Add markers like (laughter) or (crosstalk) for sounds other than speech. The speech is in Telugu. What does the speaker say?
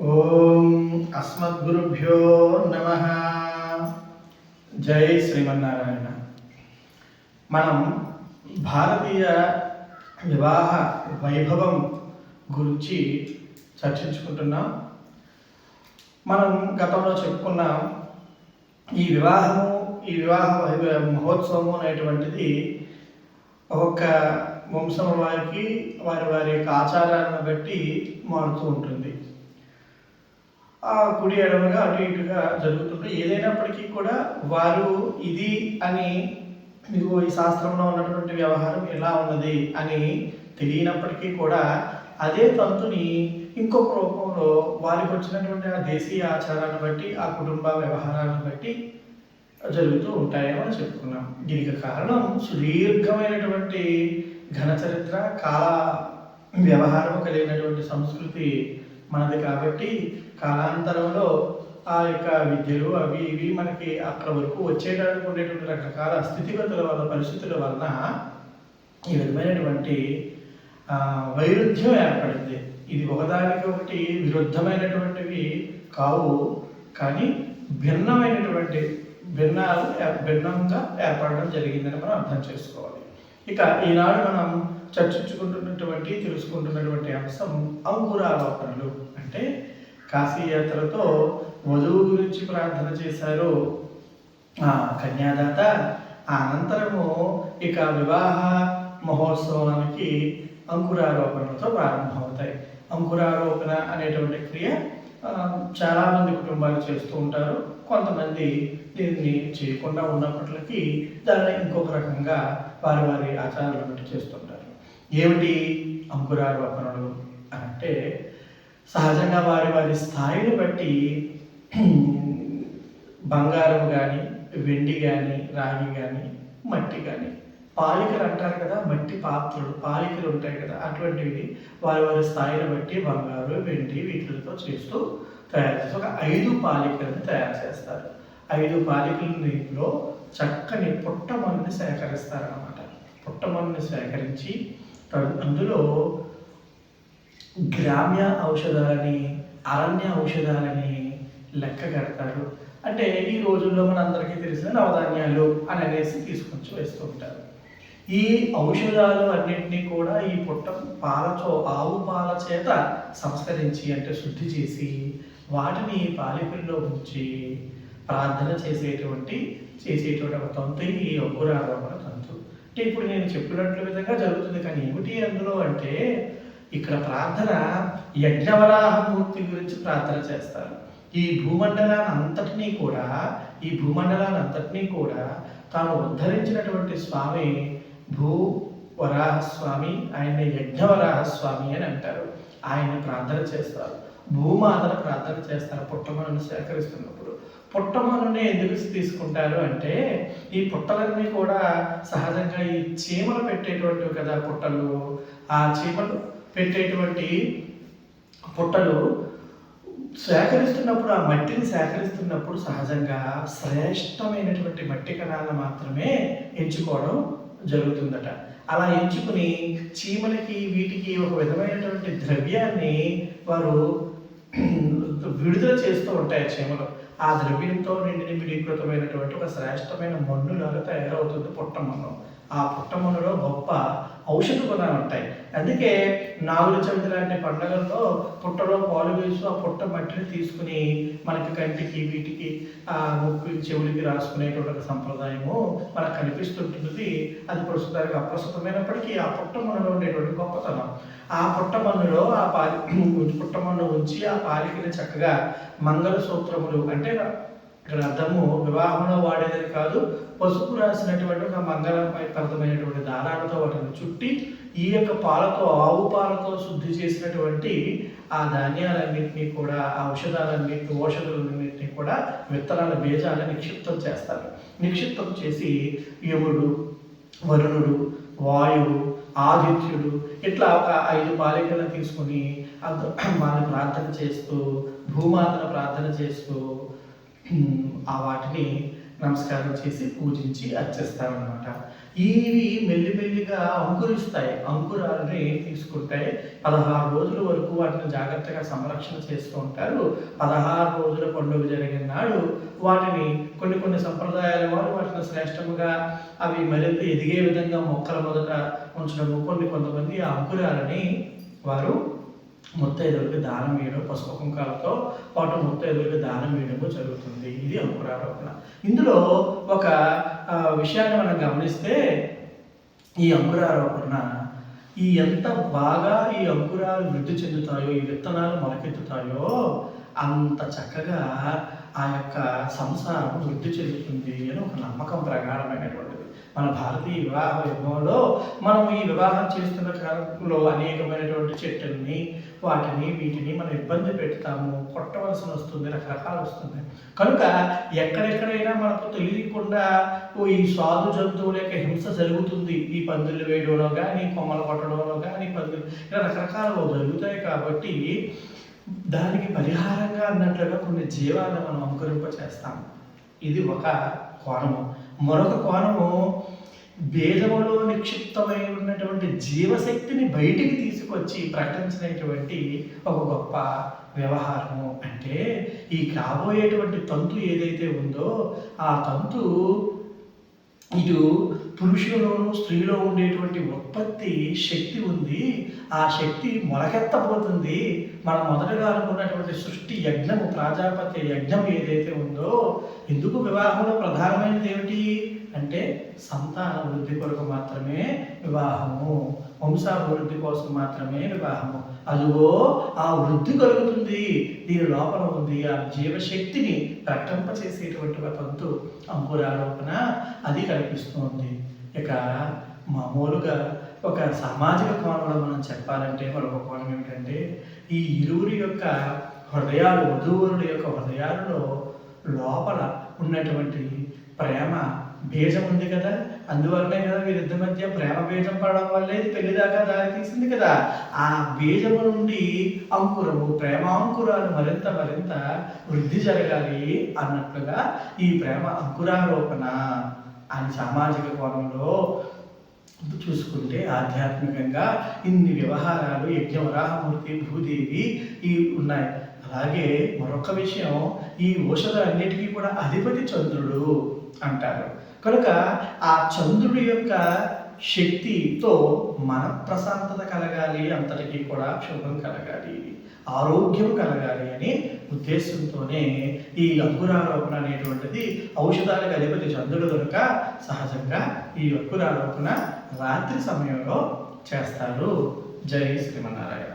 ఓం అస్మద్గురుభ్యో నమ. జై శ్రీమన్నారాయణ. మనం భారతీయ వివాహ వైభవం గురించి చర్చించుకుంటున్నాం. మనం గతంలో చెప్పుకున్నాం ఈ వివాహము ఈ వివాహ మహోత్సవము అనేటువంటిది ఒక్కొక్క వంశం వారికి వారి వారి యొక్క ఆచారాలను బట్టి మారుతూ ఉంటుంది. కుడి ఎడమగా అటు ఇటుగా జరుగుతుంది ఏదైనప్పటికీ కూడా వారు ఇది అని మీకు ఈ శాస్త్రంలో ఉన్నటువంటి వ్యవహారం ఎలా ఉన్నది అని తెలియనప్పటికీ కూడా అదే తంతుని ఇంకొక రూపంలో వారికి వచ్చినటువంటి ఆ దేశీయ ఆచారాన్ని బట్టి ఆ కుటుంబ వ్యవహారాలను బట్టి జరుగుతూ ఉంటాయని మనం చెప్పుకున్నాం. దీనికి కారణం సుదీర్ఘమైనటువంటి ఘన చరిత్ర కాల వ్యవహారం కలిగినటువంటి సంస్కృతి మనది కాబట్టి కాలాంతరంలో ఆ యొక్క విద్యలు అవి ఇవి మనకి అక్కడ వరకు వచ్చేటట్టు ఉండేటువంటి రకరకాల స్థితిగతుల వల్ల పరిస్థితుల వలన ఈ విధమైనటువంటి వైరుధ్యం ఏర్పడింది. ఇది ఒకదానికి ఒకటి విరుద్ధమైనటువంటివి కావు కానీ భిన్నమైనటువంటి భిన్నాలు భిన్నంగా ఏర్పడడం జరిగిందని మనం అర్థం చేసుకోవాలి. ఇక ఈనాడు మనం చర్చించుకుంటున్నటువంటి తెలుసుకుంటున్నటువంటి అంశం అంకురాలోపనలు అంటే కాశీయాత్రతో వధువు గురించి ప్రార్థన చేశారు. ఆ కన్యాదాత అనంతరము ఇక వివాహ మహోత్సవానికి అంకురారోపణలతో ప్రారంభమవుతాయి. అంకురారోపణ అనేటువంటి క్రియ చాలామంది కుటుంబాలు చేస్తూ ఉంటారు. కొంతమంది దీన్ని చేయకుండా ఉన్నప్పటికీ దాన్ని ఇంకొక రకంగా వారి వారి ఆచారాలు బట్టి చేస్తుంటారు ఏమిటి అంకురారోపణలు అంటే సహజంగా వారి వారి స్థాయిని బట్టి బంగారం కానీ వెండి కానీ రాగి కానీ మట్టి కానీ పాలికలు అంటారు కదా మట్టి పాత్రలు పాలికలు ఉంటాయి కదా అటువంటివి వారి వారి స్థాయిని బట్టి బంగారు వెండి వీటితో చేస్తూ తయారు చేసి ఒక ఐదు పాలికలను తయారు చేస్తారు. ఐదు పాలికలలో చక్కని పుట్టమన్నుని సేకరిస్తారన్నమాట. పుట్టమన్నుని సేకరించి అందులో గ్రామ్య ఔషధాలని అరణ్య ఔషధాలని లెక్క కడతారు. అంటే ఈ రోజుల్లో మనందరికీ తెలిసిన నవధాన్యాలు అని అనేసి తీసుకొచ్చి వేస్తూ ఉంటారు. ఈ ఔషధాలు అన్నింటినీ కూడా ఈ పుట్ట పాలతో ఆవు పాల చేత సంస్కరించి అంటే శుద్ధి చేసి వాటిని పాలికల్లో ఉంచి ప్రార్థన చేసేటువంటి చేసేటువంటి ఒక తంతు ఈ అంకురారోపణ తంతు. అంటే ఇప్పుడు నేను చెప్పినట్లు విధంగా జరుగుతుంది. కానీ ఏమిటి అందులో అంటే ఇక్కడ ప్రార్థన యజ్ఞవరాహమూర్తి గురించి ప్రార్థన చేస్తారు. ఈ భూమండలాన్ని అంతటినీ కూడా ఈ భూమండలాన్ని అంతటినీ కూడా తాను ఉద్ధరించినటువంటి స్వామి భూ వరాహస్వామి ఆయన యజ్ఞవరాహస్వామి అని అంటారు. ఆయన ప్రార్థన చేస్తారు. భూమాతను ప్రార్థన చేస్తారు పుట్టమను సేకరిస్తున్నప్పుడు. పుట్టమనుని ఎందుకు తీసుకుంటారు అంటే ఈ పుట్టలన్నీ కూడా సహజంగా ఈ చీమలు పెట్టేటువంటివి కదా పుట్టలు. ఆ చీమలు పెట్టేటువంటి పుట్టలు సేకరిస్తున్నప్పుడు ఆ మట్టిని సేకరిస్తున్నప్పుడు సహజంగా శ్రేష్టమైనటువంటి మట్టి కణాలను మాత్రమే ఎంచుకోవడం జరుగుతుందట. అలా ఎంచుకుని చీమలకి వీటికి ఒక విధమైనటువంటి ద్రవ్యాన్ని వారు విడుదల చేస్తూ ఉంటాయి చీమలు ఆ ద్రవ్యంతో నిండి నిమిడీకృతమైనటువంటి ఒక శ్రేష్టమైన మన్నులాగా తయారవుతుంది పుట్టమన్ను. ఆ పుట్టమన్నులో గొప్ప ఔషధ గుణాలు ఉంటాయి. అందుకే నాగుల చవితి లాంటి పండుగల్లో పుట్టలో పాలు వేసి ఆ పుట్ట మట్టిని తీసుకుని మనకి కంటికి వీటికి ఆ ముక్కు చెవులకి రాసుకునేటువంటి సంప్రదాయము మనకు కనిపిస్తుంటుంది. అది ప్రస్తుతానికి అప్రస్తుతమైనప్పటికీ ఆ పుట్ట మనలో ఉండేటువంటి గొప్పతనం. ఆ పుట్ట మన్నులో ఆ పాలి (clears throat) పుట్ట మన్ను ఉంచి ఆ పాలికని చక్కగా మంగళ సూత్రములు అంటే ఇక్కడ అర్థము వివాహంలో వాడేది కాదు పసుపు రాసినటువంటి ఒక మంగళప్రదమైనటువంటి దారాలతో వాటిని చుట్టి ఈ యొక్క పాలతో ఆవు పాలతో శుద్ధి చేసినటువంటి ఆ ధాన్యాలన్నింటినీ కూడా ఆ ఔషధాలన్నింటినీ ఔషధాలన్నింటినీ కూడా విత్తనాల బీజాలను నిక్షిప్తం చేస్తారు. నిక్షిప్తం చేసి యముడు వరుణుడు వాయువు ఆదిత్యుడు ఇట్లా ఒక ఐదు బాలికలను తీసుకుని అంత వాళ్ళని ప్రార్థన చేస్తూ భూమాతను ప్రార్థన చేస్తూ ఆ వాటిని నమస్కారం చేసి పూజించి అర్చిస్తారనమాట ఇవి మెల్లిమెల్లిగా అంకురిస్తాయి. అంకురాలని తీసుకుంటాయి పదహారు రోజుల వరకు వాటిని జాగ్రత్తగా సంరక్షణ చేస్తూ ఉంటారు. పదహారు రోజుల పండుగ జరిగిన నాడు వాటిని కొన్ని కొన్ని సంప్రదాయాల వారు వాటిని శ్రేష్టముగా అవి మరింత ఎదిగే విధంగా మొక్కల మొదట ఉంచడము కొన్ని కొంతమంది ఆ అంకురాలని వారు ముత్తైదులకు దానం వేయడం పసుపు కుంకాలతో పాటు ముత్తైదులకు దానం వేయడము జరుగుతుంది. ఇది అంకురారోపణ. ఇందులో ఒక విషయాన్ని మనం గమనిస్తే ఈ అంకురారోపణ ఈ ఎంత బాగా ఈ అంకురాలు వృద్ధి చెందుతాయో ఈ విత్తనాలు మొలకెత్తుతాయో అంత చక్కగా ఆ యొక్క సంసారం వృద్ధి చెందుతుంది అని ఒక నమ్మకం ప్రకారమైనటువంటి మన భారతీయ వివాహ వైభవంలో మనం ఈ వివాహం చేస్తున్న కాలంలో అనేకమైనటువంటి చెట్టుల్ని వాటిని వీటిని మనం ఇబ్బంది పెడతాము. కొట్టవలసిన వస్తుంది రకరకాలు వస్తుంది కనుక ఎక్కడెక్కడైనా మనకు తెలియకుండా ఓ ఈ సాధు జంతువుల యొక్క హింస జరుగుతుంది. ఈ పందులు వేయడంలో కానీ కొమ్మలు కొట్టడంలో కానీ పందులు ఇలా రకరకాలు జరుగుతాయి కాబట్టి దానికి పరిహారంగా అన్నట్లుగా కొన్ని జీవాలను మనం అంకురింప చేస్తాం ఇది ఒక కోణము. మరొక కోణము బీజములో నిక్షిప్తమై ఉన్నటువంటి జీవశక్తిని బయటికి తీసుకొచ్చి ప్రకటించినటువంటి ఒక గొప్ప వ్యవహారము. అంటే ఈ కాబోయేటువంటి తంతు ఏదైతే ఉందో ఆ తంతు ఇటు పురుషులలోను స్త్రీలో ఉండేటువంటి ఉత్పత్తి శక్తి ఉంది. ఆ శక్తి మొలకెత్తబోతుంది. మనం మొదటగా అనుకున్నటువంటి సృష్టి యజ్ఞము ప్రాజాపత్య యజ్ఞం ఏదైతే ఉందో ఎందుకు వివాహంలో ప్రధానమైనది ఏమిటి? అంటే సంతాన వృద్ధి కొరకు మాత్రమే వివాహము. వంశాభివృద్ధి కోసం మాత్రమే వివాహము. అదిగో ఆ వృద్ధి కలుగుతుంది. దీని లోపల ఉంది ఆ జీవశక్తిని ప్రకటింపచేసేటువంటి ఒక తంతు అంకురారోపణ అది కనిపిస్తుంది ఇక మామూలుగా ఒక సామాజిక కోణంలో మనం చెప్పాలంటే మరొక కోణం ఏమిటంటే ఈ ఇరువురి యొక్క హృదయాలు వధూవరుడు యొక్క హృదయాలలో లోపల ఉన్నటువంటి ప్రేమ బీజం ఉంది కదా అందువల్లనే కదా వీరిద్దరి మధ్య ప్రేమ బీజం పడడం వల్లే ఇది పెళ్ళి దాకా దారి తీసింది కదా. ఆ బీజము నుండి అంకురము ప్రేమాంకురాలు మరింత మరింత వృద్ధి జరగాలి అన్నట్లుగా ఈ ప్రేమ అంకురారోపణ అని సామాజిక కోణంలో చూసుకుంటే ఆధ్యాత్మికంగా ఇన్ని వ్యవహారాలు యజ్ఞవరాహమూర్తి భూదేవి ఈ ఉన్నాయి. అలాగే మరొక విషయం ఈ ఔషధాలన్నిటికీ కూడా అధిపతి చంద్రుడు అంటారు. కనుక ఆ చంద్రుడి యొక్క శక్తితో మన ప్రశాంతత కలగాలి అంతటికీ కూడా శుభం కలగాలి ఆరోగ్యం కలగాలి అని ఉద్దేశంతోనే ఈ అంకురారోపణ అనేటువంటిది ఔషధాలకు అధిపతి చంద్రుడు కనుక సహజంగా ఈ అంకురారోపణ రాత్రి సమయంలో చేస్తారు జై శ్రీమన్నారాయణ.